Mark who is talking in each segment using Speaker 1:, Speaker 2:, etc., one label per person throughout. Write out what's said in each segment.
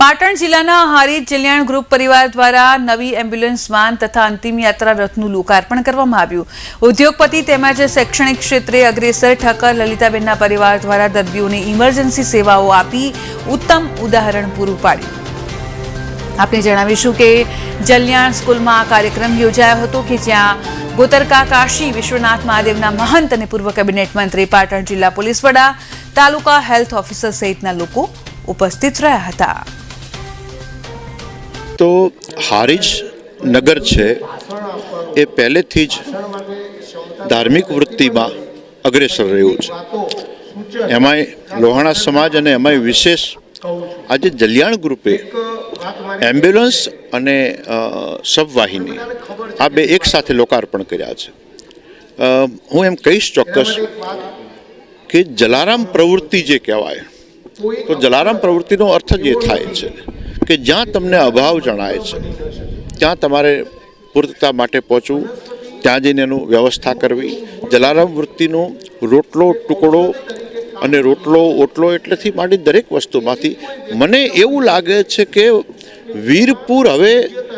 Speaker 1: પાટણ જિલ્લાના હારીજ જલ્યાણ ગ્રુપ પરિવાર દ્વારા નવી એમ્બ્યુલન્સ વાન તથા અંતિમ યાત્રા રથનું લોકાર્પણ કરવામાં આવ્યું. ઉદ્યોગપતિ તેમજ શૈક્ષણિક ક્ષેત્રે અગ્રેસર ઠક્કર લલિતાબેનના પરિવાર દ્વારા દર્દીઓને ઇમરજન્સી સેવાઓ આપી ઉત્તમ ઉદાહરણ પૂરું પાડ્યું. આપણે જણાવીશું કે જલ્યાણ સ્કૂલમાં આ કાર્યક્રમ યોજાયો હતો કે જ્યાં ગોતરકા કાશી વિશ્વનાથ મહાદેવના મહંત અને પૂર્વ કેબિનેટ મંત્રી, પાટણ જિલ્લા પોલીસ વડા, તાલુકા હેલ્થ ઓફિસર સહિતના લોકો ઉપસ્થિત રહ્યા હતા.
Speaker 2: તો હારીજ નગર છે, એ પહેલેથી જ ધાર્મિક વૃત્તિમાં અગ્રેસર રહ્યું છે. એમાંય લોહાણા સમાજ અને એમાંય વિશેષ આજે જલ્યાણ ગ્રુપે એમ્બ્યુલન્સ અને સબવાહિની આ બે એક સાથે લોકાર્પણ કર્યા છે. હું એમ કહીશ ચોક્કસ કે જલારામ પ્રવૃત્તિ જે કહેવાય, તો જલારામ પ્રવૃત્તિનો અર્થ જ એ થાય છે કે જ્યાં તમને અભાવ જણાય છે, ત્યાં તમારે પૂર્તતા માટે પહોંચવું, ત્યાં જઈને એનું વ્યવસ્થા કરવી. જલારામ વૃત્તિનો રોટલો, ટુકડો અને રોટલો, ઓટલો એટલેથી માંડી દરેક વસ્તુમાંથી મને એવું લાગે છે કે વીરપુર હવે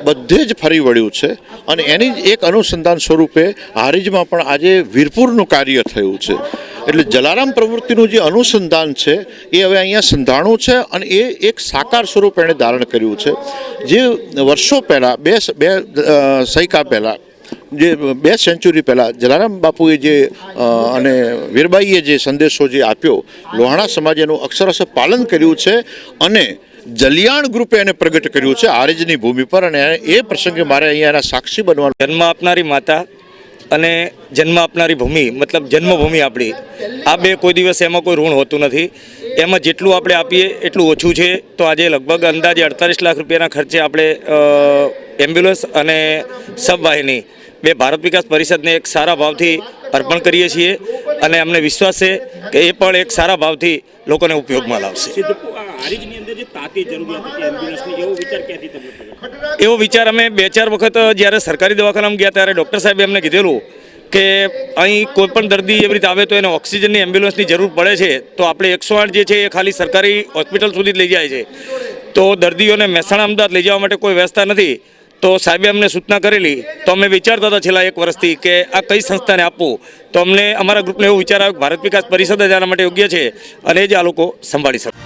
Speaker 2: બધે જ ફરી વળ્યું છે અને એની જ એક અનુસંધાન સ્વરૂપે હારીજમાં પણ આજે વીરપુરનું કાર્ય થયું છે. એટલે જલારામ પ્રવૃત્તિનું જે અનુસંધાન છે, એ હવે અહીંયા સંધાણું છે અને એ એક સાકાર સ્વરૂપ એણે ધારણ કર્યું છે. જે વર્ષો પહેલાં, બે બે સૈકા પહેલાં, જે, બે સેન્ચુરી પહેલાં જલારામ બાપુએ જે અને વીરબાઈએ જે સંદેશો જે આપ્યો, લોહાણા સમાજે એનું અક્ષરશ પાલન કર્યું છે અને જલિયાણ ગ્રુપે એને પ્રગટ કર્યું છે આરજની ભૂમિ પર અને એ પ્રસંગે મારે અહીંયા એના સાક્ષી બનવાનું
Speaker 3: જન્મ આપનારી માતા અને જન્મ આપનારી ભૂમિ, મતલબ જન્મભૂમિ આપણી. આ બે કોઈ દિવસ એમાં કોઈ ઋણ હોતું નથી. એમાં જેટલું આપણે આપીએ એટલું ઓછું છે. તો આજે લગભગ અંદાજે અડતાલીસ લાખ રૂપિયાના ખર્ચે આપણે એમ્બ્યુલન્સ અને સબવાહિની બે ભારત વિકાસ પરિષદને એક સારા ભાવથી અર્પણ કરીએ છીએ અને અમને વિશ્વાસ છે કે એ પણ એક સારા ભાવથી લોકોને ઉપયોગમાં લાવશે.
Speaker 4: એવો વિચાર
Speaker 3: અમે બે ચાર વખત જ્યારે સરકારી દવાખાનામાં ગયા ત્યારે ડૉક્ટર સાહેબે અમને કીધેલું કે અહીં કોઈ પણ દર્દી એવી રીતે આવે તો એને ઓક્સિજનની એમ્બ્યુલન્સની જરૂર પડે છે. તો આપણે એકસો આઠ જે છે એ ખાલી સરકારી હોસ્પિટલ સુધી લઈ જાય છે. તો દર્દીઓને મહેસાણા અમદાવાદ લઈ જવા માટે કોઈ વ્યવસ્થા નથી. તો સાહેબે અમને સૂચના કરેલી, તો અમે વિચારતા હતા છેલ્લા એક વર્ષથી કે આ કઈ સંસ્થાને આપવું? તો અમને અમારા ગ્રુપને એવો વિચાર આવ્યો ભારત વિકાસ પરિષદ જ આના માટે યોગ્ય છે. અને જ આ લોકો સંભાળી શકે.